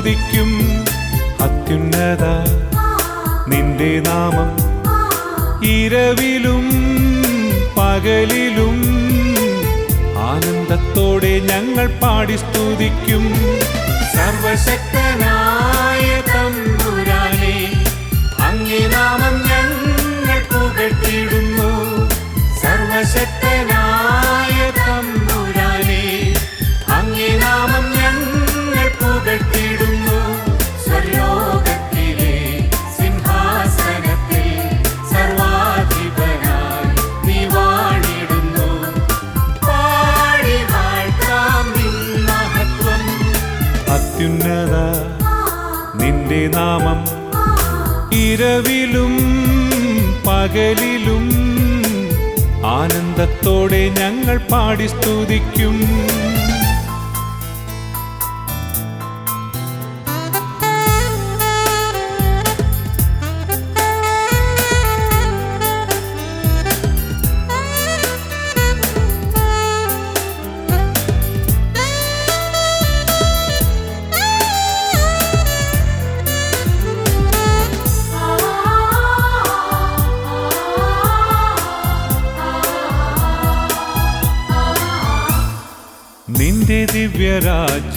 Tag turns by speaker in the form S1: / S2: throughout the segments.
S1: സ്തുതിക്കും. അത്യുന്നത നിന്റെ നാമം ഇരവിലും പകലിലും ആനന്ദത്തോടെ ഞങ്ങൾ പാടി സ്തുതിക്കും. സർവശക്തനായ തമ്പുരാനെ അങ്ങേ നാമം പകലിലും ആനന്ദത്തോടെ ഞങ്ങൾ പാടി സ്തുതിക്കും.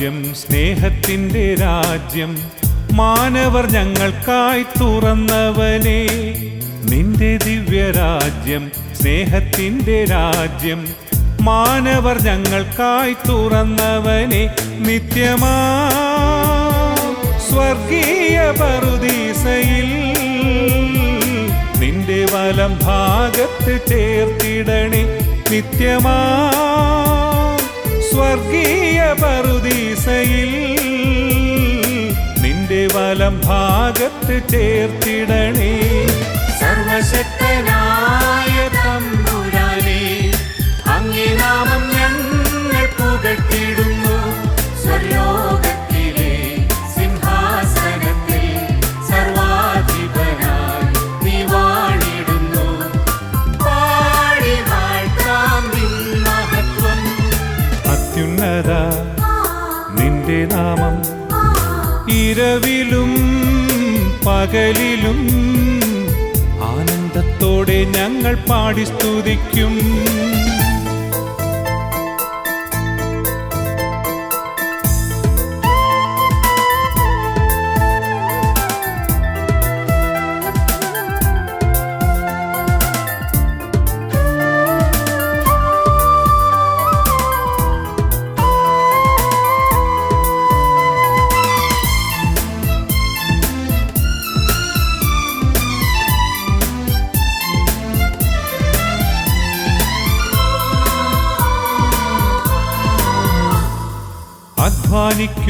S1: ദിവ്യരാജ്യം സ്നേഹത്തിന്റെ രാജ്യം മാനവർ ഞങ്ങൾക്കായി തുറന്നവനെ. നിന്റെ ദിവ്യരാജ്യം സ്നേഹത്തിന്റെ രാജ്യം മാനവർ ഞങ്ങൾക്കായി തുറന്നവനെ. നിത്യമാ സ്വർഗീയ പറുദീസയിൽ നിന്റെ വലം ഭാഗത്ത് ചേർത്തിടണേ. നിത്യമാ സ്വർഗീയ പറുദീസയിൽ നിന്റെ വലം ഭാഗത്ത് ചേർത്തിടണേ. സർവശക്തനായ പകലിലും ആനന്ദത്തോടെ ഞങ്ങൾ പാടി സ്തുതിക്കും.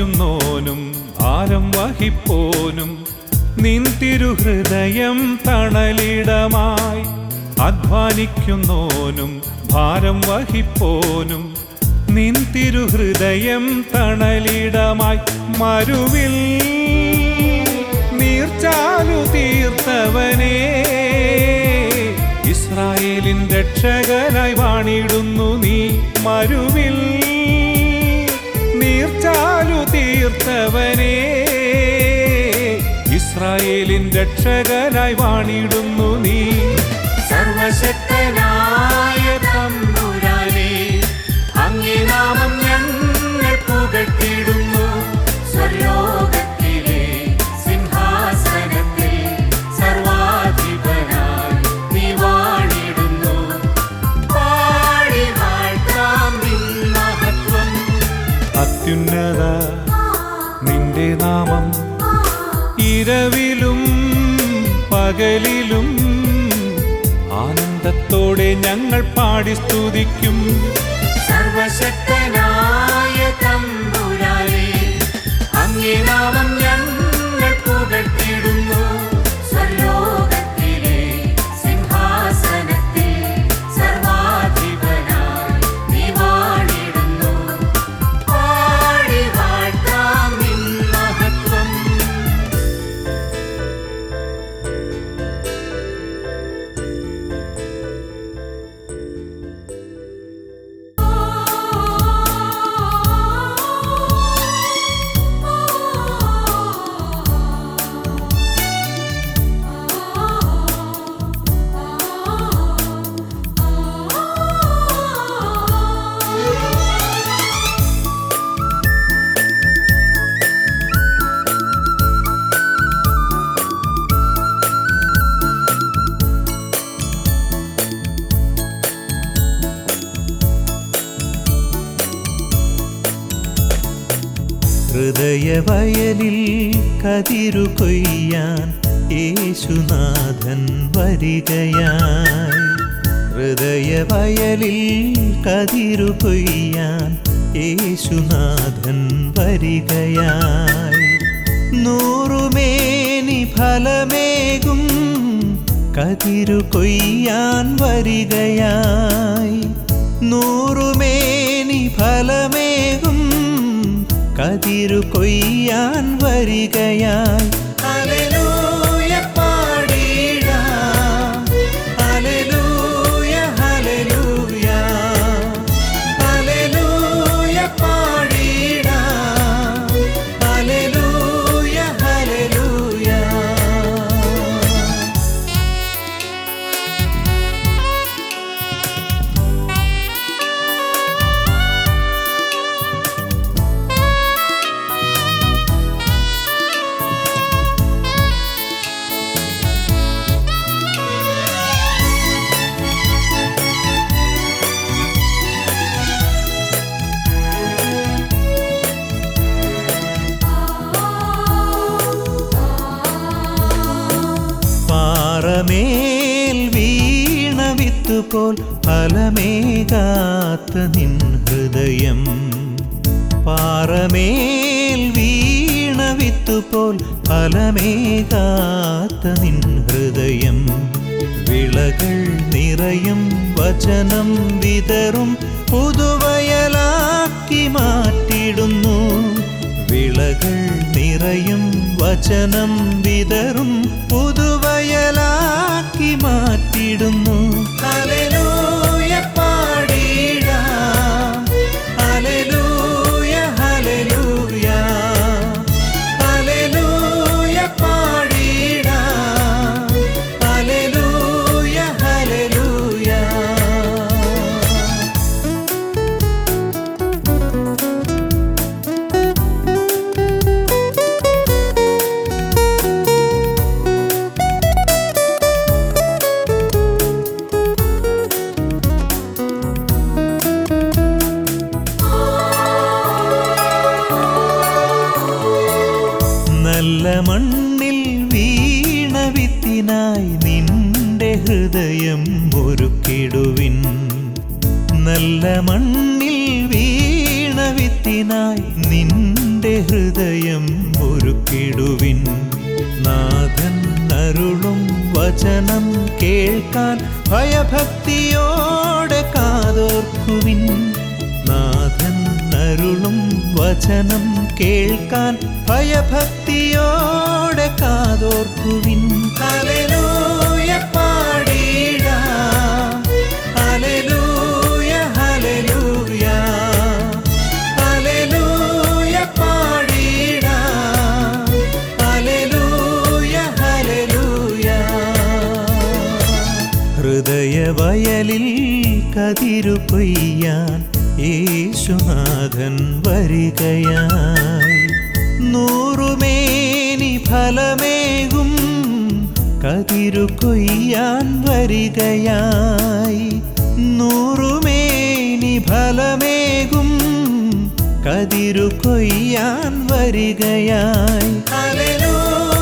S1: അധ്വാനിക്കുന്നോനും ഭാരം വഹിപ്പോനും നിൻ തിരുഹൃദയം തണലിടമായി അധ്വാനിക്കുന്നോനും ഭാരം വഹിപ്പോനും നിൻ തിരുഹൃദയം തണലിടമായി മരുവിൽ നീർച്ചാലു തീർത്തവനേ. ഇസ്രായേലിൻ രക്ഷകനായി വാണിടുന്നു നീ മരുവിൽ. നീർച്ചാലു തീർത്തവനേ. ഇസ്രായേലിൻ രക്ഷകനായി വാണിടുന്നു നീ. സർവശക്തനായ തമ്പുരാനെ ഞങ്ങൾ പാടി സ്തുതിക്കും. സർവശക്തനായ
S2: ഹൃദയവയലിൽ കതിരു കൊയ്യാൻ യേശുനാഥൻ വരികയായി. ഹൃദയവയലിൽ കതിരു കൊയ്യാൻ യേശുനാഥൻ വരികയായി. നൂറുമേനി ഫലമേകും കതിരു കൊയ്യാൻ വരികയായി. നൂറുമേനി ഫലമേകും കതിരു കൊയ്യാൻ വരികയായി ഹല്ലേലൂയ. വിത്തുപോൽ ഫലമേകാത്ത നിൻ ഹൃദയം. പാറമേൽ വീണ വിത്തുപോൽ ഫലമേകാത്ത നിൻ ഹൃദയം. വിളകൾ നിറയും വചനം വിതറും പുതുവയലാക്കി മാറ്റിടുന്നു വിളകൾ നിറയും വചനം വിതറും പുതുവയലാക്കി മാറ്റിടുന്നു ഹല്ലേലൂയ വചനം കേൾക്കാൻ ഭയഭക്തിയോടെ കാതോർക്കുവിൻ പാടിടാം. പാടിടാം. Hallelujah, hallelujah. ഹൃദയവയലിൽ കതിരു കൊയ്യാൻ യേശുനാഥൻ വരികയായി. നൂറുമേനി ഫലമേകും കതിരു കൊയ്യാൻ വരികയായി. നൂറുമേനി ഫലമേകും കതിരു കൊയ്യാൻ വരികയായി. ഹല്ലേലൂയ.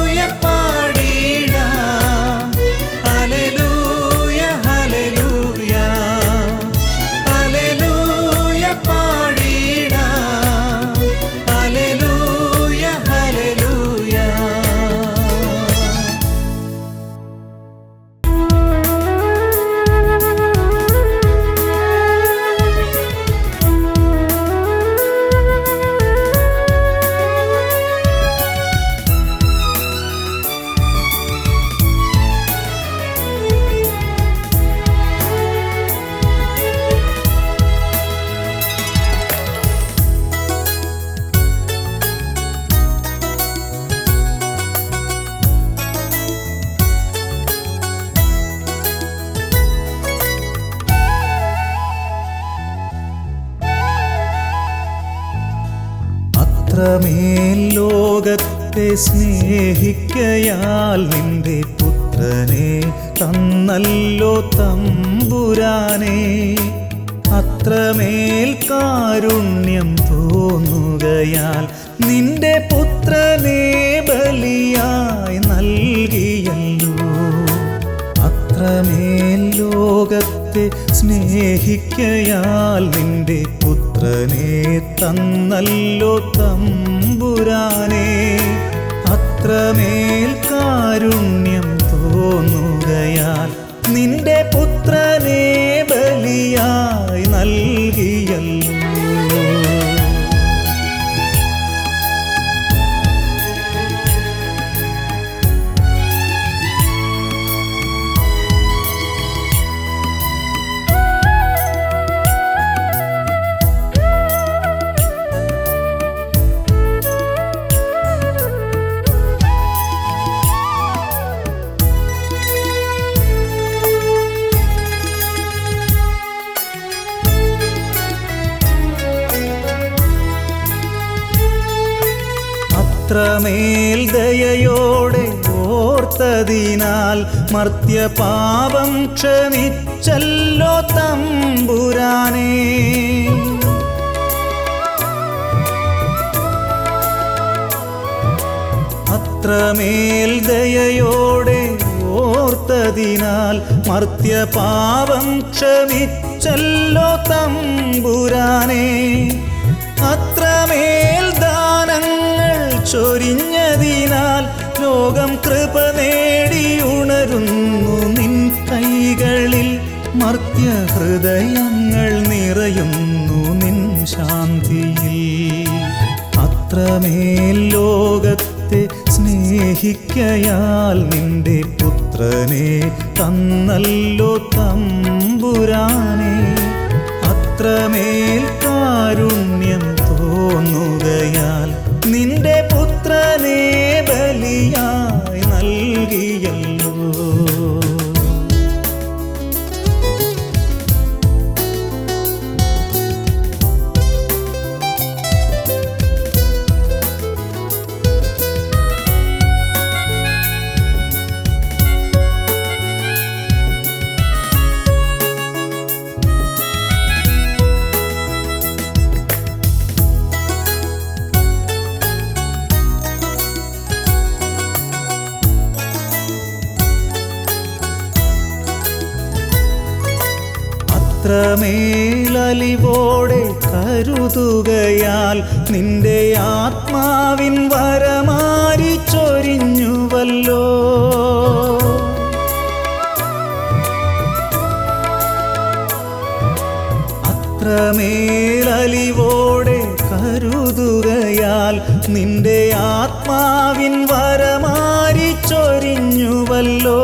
S2: തന്നല്ലോ തമ്പുരാനെ
S3: അത്രമേൽ കാരുണ്യം തോന്നുകയാൽ നിന്റെ പുത്രനെ ബലിയായി നൽകിയല്ലോ. അത്രമേൽ ലോകത്തെ സ്നേഹിക്കയാൽ നിന്റെ പുത്രനെ തന്നല്ലോ തമ്പുരാനെ അത്രമേൽ കാരുണ്യം തോന്നുകയാൽ നിന്റെ പുത്രനെ ബലിയായി നൽകിയല്ലോ. അത്രമേൽ ദയയോടെ ഓർത്തതിനാൽ മർത്യപാപം ക്ഷമിച്ചല്ലോ തമ്പുരാനേ. അത്രമേൽ ദയയോടെ ഓർത്തതിനാൽ മർത്യപാപം ക്ഷമിച്ചല്ലോ തമ്പുരാനെ. അത്രമേൽ ചൊരിഞ്ഞതിനാൽ ലോകം കൃപ നേടി ഉണരുന്നു നിൻ കൈകളിൽ മർത്യ ഹൃദയങ്ങൾ നിറയുന്നു നിൻ ശാന്തിയിൽ. അത്രമേൽ ലോകത്തെ സ്നേഹിക്കയാൽ നിന്റെ പുത്രനെ തന്നല്ലോ തമ്പുരാനെ. അത്രമേൽ കാരുണ്യം തോന്നുകയാൽ നിന്റെ പുത്രനെ ബലിയായി നൽകിയല്ലോ. അത്രമേലലിവോടെ കരുതുകയാൽ നിന്റെ ആത്മാവിൻ വരമാരി ചൊരിഞ്ഞുവല്ലോ. അത്രമേലലിവോടെ കരുതുകയാൽ നിന്റെ ആത്മാവിൻ വരമാരി ചൊരിഞ്ഞുവല്ലോ.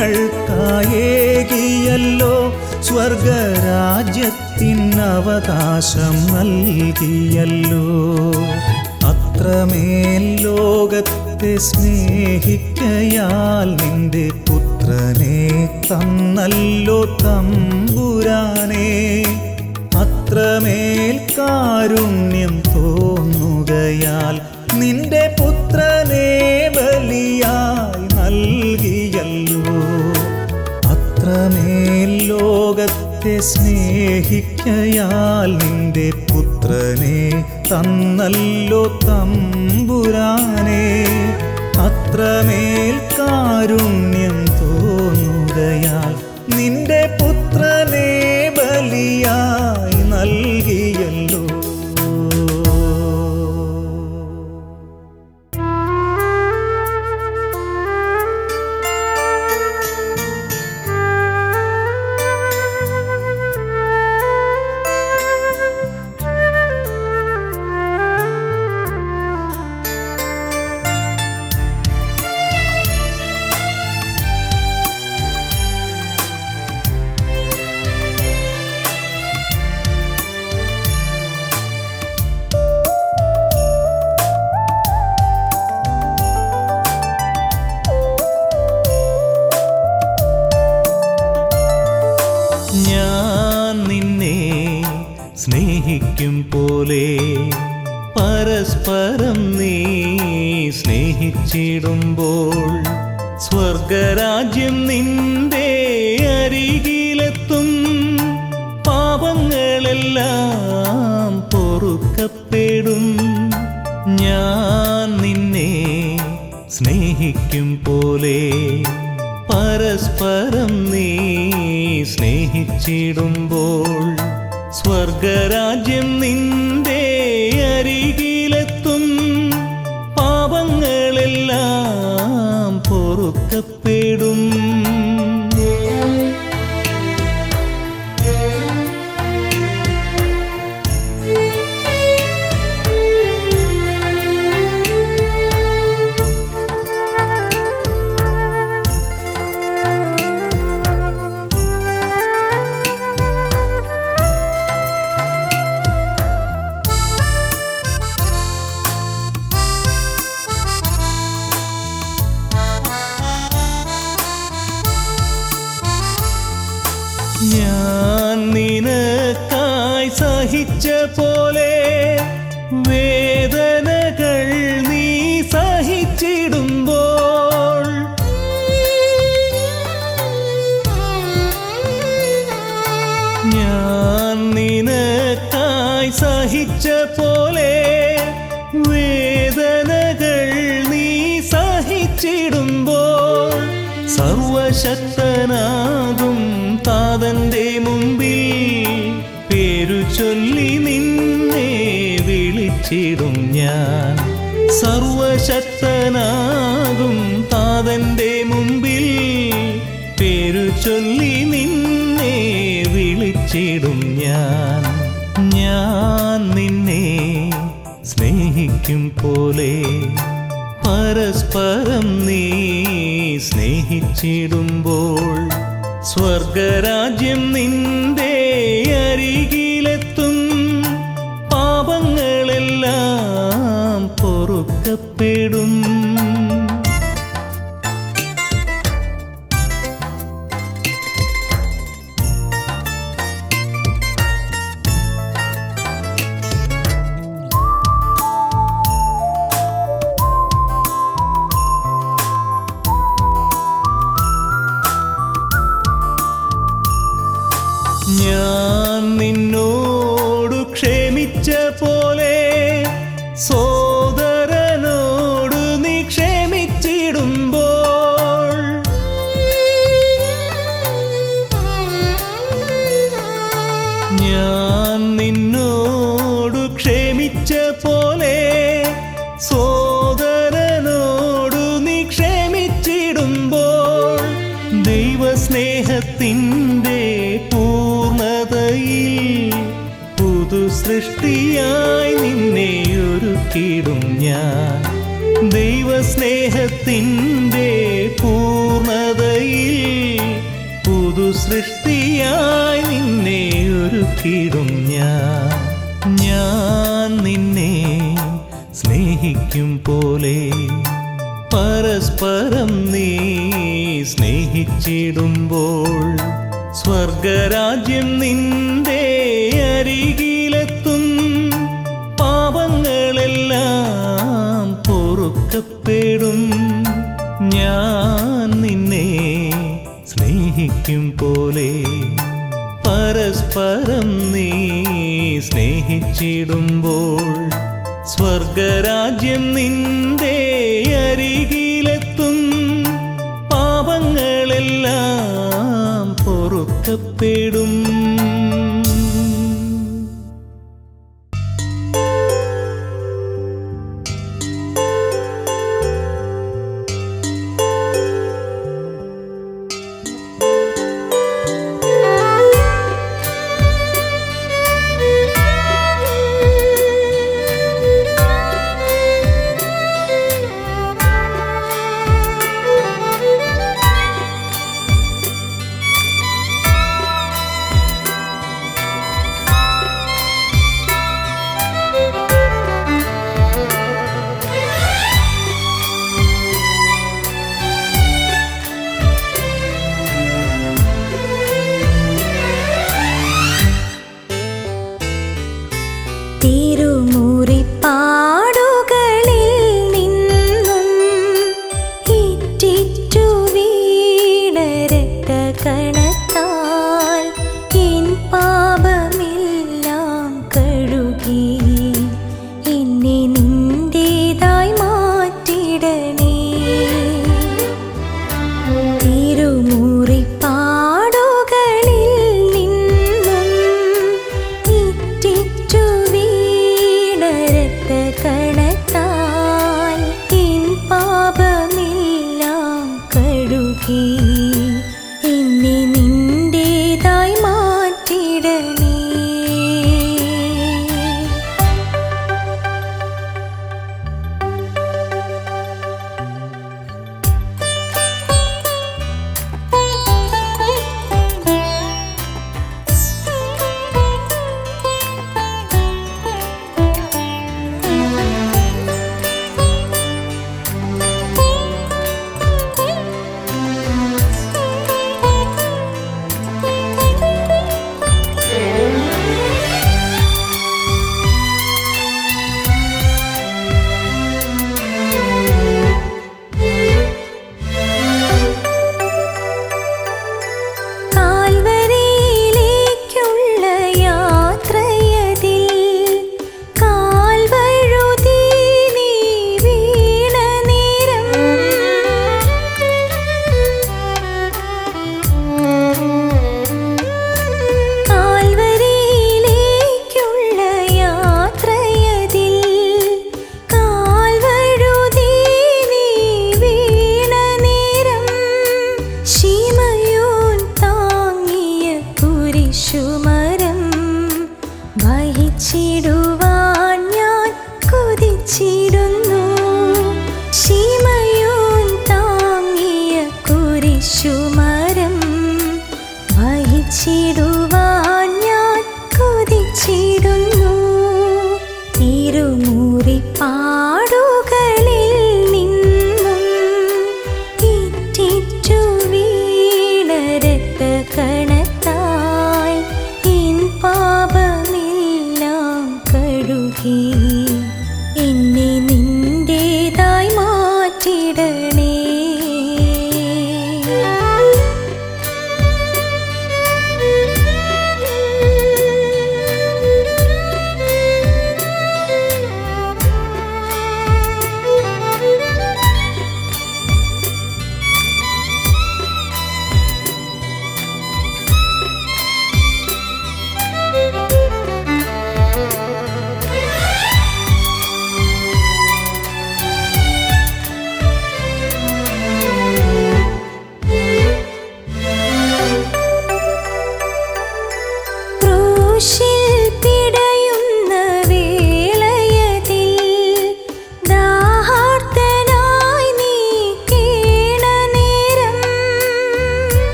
S3: ഞങ്ങൾക്കായേകിയല്ലോ സ്വർഗരാജ്യത്തിൻ അവകാശം നൽകിയല്ലോ. അത്രമേൽ ലോകത്തെ സ്നേഹിക്കയാൽ നിന്റെ പുത്രനെ തന്നല്ലോ തമ്പുരാനെ. അത്രമേൽ കാരുണ്യം തോന്നുകയാൽ നിന്റെ പുത്രനെ ബലിയായി നൽകിയല്ലോ അത്രമേൽ ലോകത്തെ സ്നേഹിക്കയാൽ നിന്റെ പുത്രനെ തന്നല്ലോ തമ്പുരാനെ. അത്രമേൽ കാരുണ്യം തോന്നുകയാൽ നിന്റെ പുത്രനെ ബലിയായി
S2: പൊറുക്കപ്പെടും പോലെ വേദനകൾ നീ സഹിച്ചിടുമ്പോൾ സർവശക്തനാകും താതന്റെ മുമ്പിൽ. പേരു ചൊല്ലി നിന്നെ വിളിച്ചിടും ഞാൻ. സർവശക്തനാകും താതന്റെ പോലെ പരസ്പരം നീ സ്നേഹിച്ചിടുമ്പോൾ സ്വർഗരാജ്യം നിന്റെ അരികിലെത്തും. പാപങ്ങളെല്ലാം പൊറുക്കപ്പെടും. സൃഷ്ടിയായി നിന്നെ ഒരുക്കിടും ഞാൻ. ഞാൻ നിന്നെ സ്നേഹിക്കും പോലെ പരസ്പരം നീ സ്നേഹിച്ചിടുമ്പോൾ സ്വർഗരാജ്യം നിന്റെ അരികിലെത്തും. പാപങ്ങളെല്ലാം പൊറുക്കപ്പെടും. സ്നേഹിക്കും പോലെ പരസ്പരം നീ സ്നേഹിച്ചിടുമ്പോൾ സ്വർഗരാജ്യം നിന്റെ അരികിലെത്തും. പാപങ്ങളെല്ലാം പൊറുക്കപ്പെടും.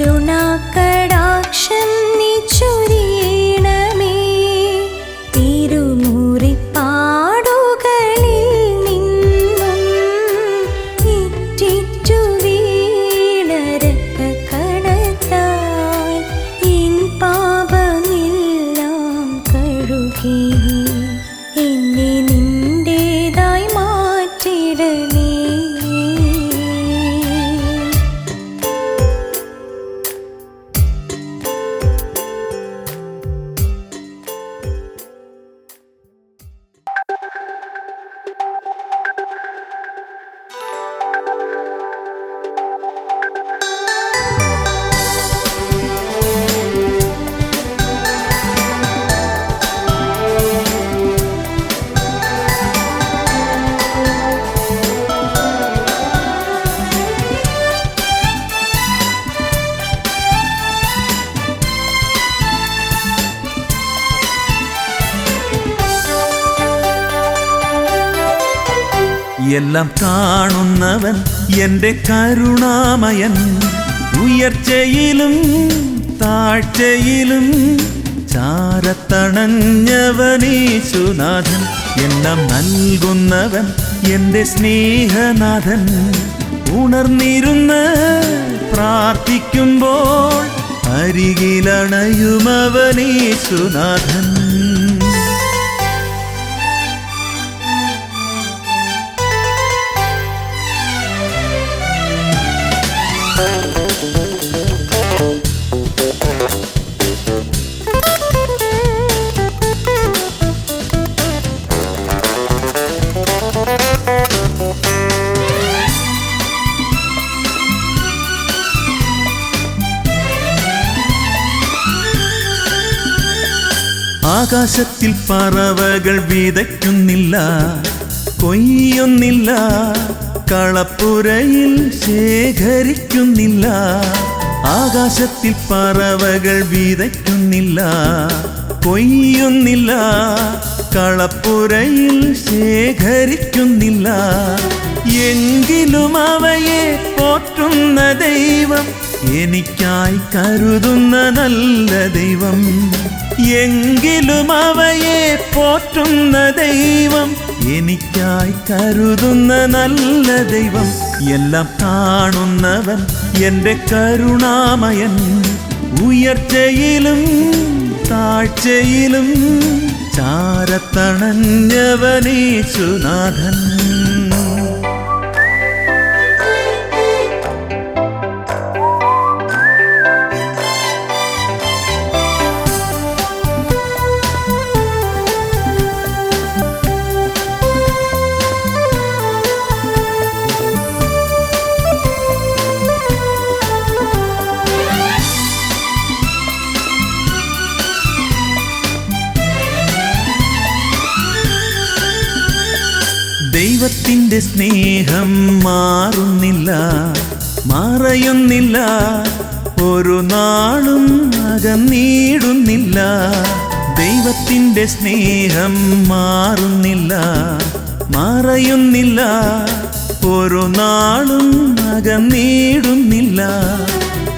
S4: కరుణా కడాక్షం నిచూ
S5: എല്ലാം കാണുന്നവൻ എന്റെ കരുണാമയൻ. ഉയർച്ചയിലും താഴ്ചയിലും ചാരത്തണഞ്ഞവനീശുനാഥൻ. എല്ലാം നൽകുന്നവൻ എന്റെ സ്നേഹനാഥൻ. ഉണർന്നിരുന്ന് പ്രാർത്ഥിക്കുമ്പോൾ അരികിലണയുമവനീശുനാഥൻ. ആകാശത്തിൽ പറവകൾ വിതയ്ക്കുന്നില്ല കൊയ്യുന്നില്ല കളപ്പുരയിൽ ശേഖരിക്കുന്നില്ല. ആകാശത്തിൽ പറവകൾ വിതയ്ക്കുന്നില്ല കൊയ്യുന്നില്ല കളപ്പുരയിൽ ശേഖരിക്കുന്നില്ല. എങ്കിലും അവയെ പോറ്റുന്ന ദൈവം എനിക്കായി കരുതുന്ന നല്ല ദൈവം. എങ്കിലും അവയെ പോറ്റുന്ന ദൈവം. എനിക്കായി കരുതുന്ന നല്ല ദൈവം. എല്ലാം കാണുന്നവൻ എന്റെ കരുണാമയൻ. ഉയർച്ചയിലും താഴ്ചയിലും ചാരത്തണഞ്ഞവനീശുനാഥൻ ദൈവത്തിന്റെ സ്നേഹം മാറുന്നില്ല മാറയുന്നില്ല ഒരു നാളും അകന്നീടുന്നില്ല ദൈവത്തിന്റെ സ്നേഹം മാറുന്നില്ല മാറയുന്നില്ല ഒരു നാളും അകന്നീടുന്നില്ല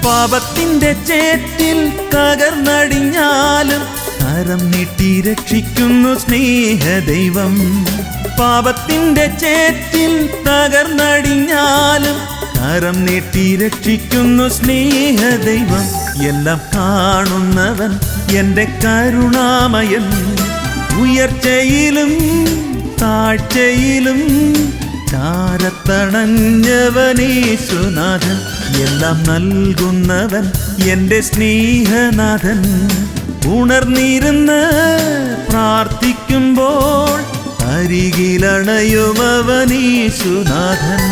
S5: പാപത്തിന്റെ ചേറ്റിൽ തകർന്നടിഞ്ഞാലും കരം നീട്ടി രക്ഷിക്കുന്നു സ്നേഹദൈവം. പാപത്തിന്റെ ചേറ്റിൽ തകർന്നടിഞ്ഞാലും കരം നീട്ടി രക്ഷിക്കുന്നു സ്നേഹദൈവം. എല്ലാം കാണുന്നവൻ എന്റെ കരുണാമയൻ. ഉയർച്ചയിലും താഴ്ചയിലും ചാരത്തണഞ്ഞവനീശുനാഥൻ. എല്ലാം നൽകുന്നവൻ എന്റെ സ്നേഹനാഥൻ. ഉണർന്നിരുന്ന് പ്രാർത്ഥിക്കുമ്പോൾ അരികിലണയുമവനീശുനാഥൻ